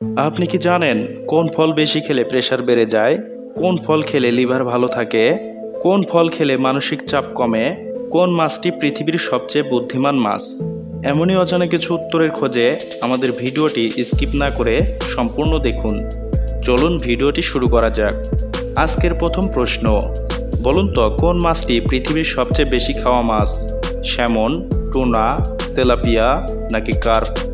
আপনি কি জানেন কোন ফল বেশি খেলে প্রেশার বেড়ে যায়? কোন ফল খেলে লিভার ভালো থাকে? কোন ফল খেলে মানসিক চাপ কমে? কোন মাছটি পৃথিবীর সবচেয়ে বুদ্ধিমান মাছ? এমনই অজানা কিছু উত্তরের খোঁজে আমাদের ভিডিওটি স্কিপ না করে সম্পূর্ণ দেখুন। চলুন ভিডিওটি শুরু করা যাক। আজকের প্রথম প্রশ্ন, বলুন তো কোন মাছটি পৃথিবীর সবচেয়ে বেশি খাওয়া মাছ? স্যামন, টুনা, তেলাপিয়া নাকি কার্প?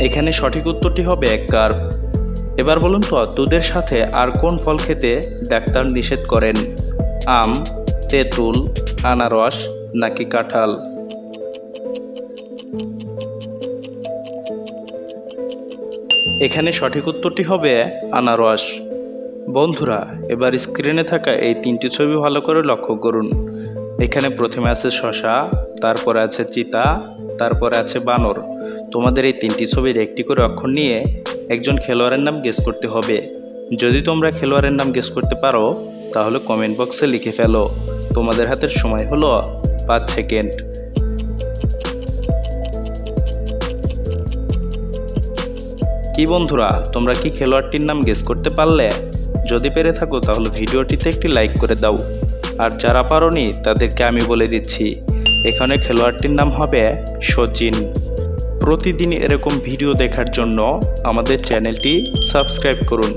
এখানে সঠিক উত্তরটি হবে এক কার্প। এবার বলুন তো, দুধের সাথে আর কোন ফল খেতে ডাক্তার নিষেধ করেন? আম, তেঁতুল, আনারস নাকি কাঁঠাল? এখানে সঠিক উত্তরটি হবে আনারস। বন্ধুরা, এবার স্ক্রিনে থাকা এই তিনটি ছবি ভালো করে লক্ষ্য করুন। এখানে প্রথমে আছে শশা, তারপরে আছে চিতা, তারপরে আছে বানর। তোমাদের এই তিনটি ছবির একটি করে অক্ষর নিয়ে একজন খেলোয়াড়ের নাম গেস করতে হবে। যদি তোমরা খেলোয়াড়ের নাম গেস করতে পারো, তাহলে কমেন্ট বক্সে লিখে ফেলো। তোমাদের হাতের সময় হলো পাঁচ সেকেন্ড কি বন্ধুরা, তোমরা কি খেলোয়াড়টির নাম গেস করতে পারলে? যদি পেরে থাকো, তাহলে ভিডিওটিতে একটি লাইক করে দাও। আর যারা পারোনি, তাদেরকে আমি বলে দিচ্ছি, এখানে খেলোয়াড়টির নাম হবে সচিন। প্রতিদিন এরকম ভিডিও দেখার জন্য আমাদের চ্যানেলটি সাবস্ক্রাইব করুন।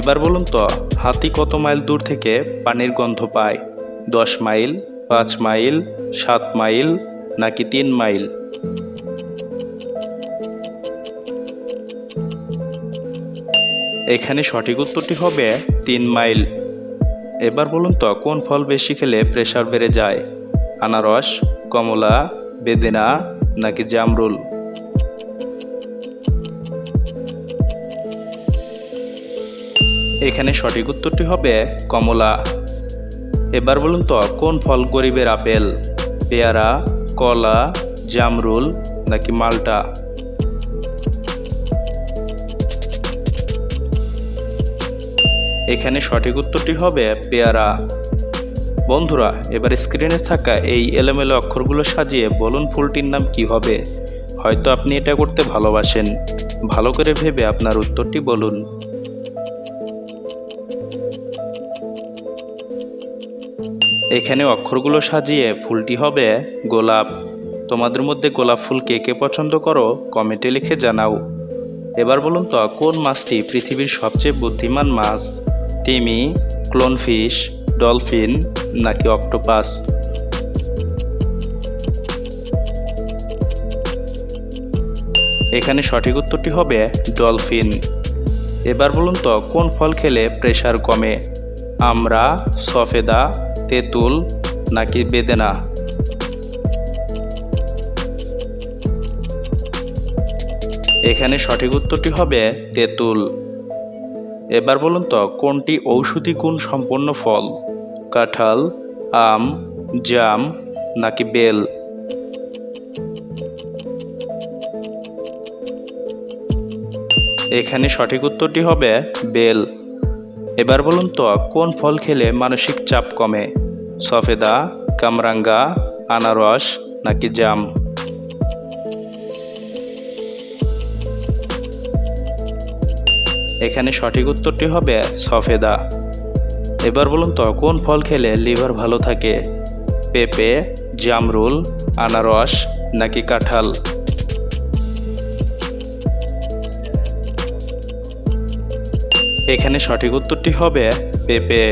এবার বলুন তো, হাতি কত মাইল দূর থেকে পানির গন্ধ পায়? দশ মাইল, পাঁচ মাইল, সাত মাইল, নাকি তিন মাইল? এখানে সঠিক উত্তরটি হবে তিন মাইল। এবার বলুন তো, কোন ফল বেশি খেলে প্রেশার বেড়ে যায়? আনারস, কমলা, বেদেনা, নাকি জামরুল? এখানে সঠিক উত্তরটি হবে কমলা। এবার বলুন তো, কোন ফল গরিবের আপেল? পেয়ারা, কলা, জামরুল, নাকি মালটা? এখানে সঠিক উত্তরটি হবে, পেয়ারা। বন্ধুরা, এবার স্ক্রিনে থাকা এই এলোমেলো অক্ষরগুলো সাজিয়ে বলুন ফুলটির নাম কি হবে? হয়তো আপনি এটা করতে ভালোবাসেন। ভালো করে ভেবে আপনার উত্তরটি বলুন। এখানে অক্ষরগুলো সাজিয়ে ফুলটি হবে গোলাপ। তোমাদের মধ্যে গোলাপ ফুল কে কে পছন্দ করো, কমেন্টে লিখে জানাও। এবার বলুন তো, কোন মাছটি পৃথিবীর সবচেয়ে বুদ্ধিমান মাছ? তিমি ক্লোনফিশ, ডলফিন নাকি অক্টোপাস? এখানে সঠিক উত্তরটি হবে ডলফিন। এবার বলুন তো, কোন ফল খেলে প্রেশার কমে? আমরা, সফেদা, তেঁতুল নাকি বেদেনা? এখানে সঠিক উত্তরটি হবে তেঁতুল। এবার বলুন তো, কোনটি ঔষধি গুণ সম্পন্ন ফল? কাঁঠাল, আম, জাম, নাকি বেল? এখানে সঠিক উত্তরটি হবে বেল। এবার বলুন তো, কোন ফল খেলে মানসিক চাপ কমে? সফেদা, কামরাঙ্গা, আনারস, নাকি জাম? এখানে সঠিক উত্তরটি হবে সফেদা। এবার বলুন তো, কোন ফল খেলে লিভার ভালো থাকে? পেঁপে, জামরুল, আনারস নাকি কাঁঠাল? এখানে সঠিক উত্তরটি হবে পেঁপে।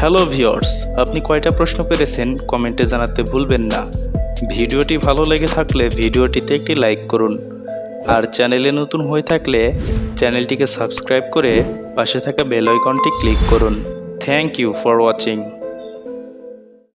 হ্যালো ভিওর্স আপনি কয়টা প্রশ্ন পেরেছেন কমেন্টে জানাতে ভুলবেন না। ভিডিওটি ভালো লেগে থাকলে ভিডিওটিতে একটি লাইক করুন। আর চ্যানেলে নতুন হয়ে থাকলে চ্যানেলটিকে সাবস্ক্রাইব করে পাশে থাকা বেল আইকনটি ক্লিক করুন। Thank you for watching.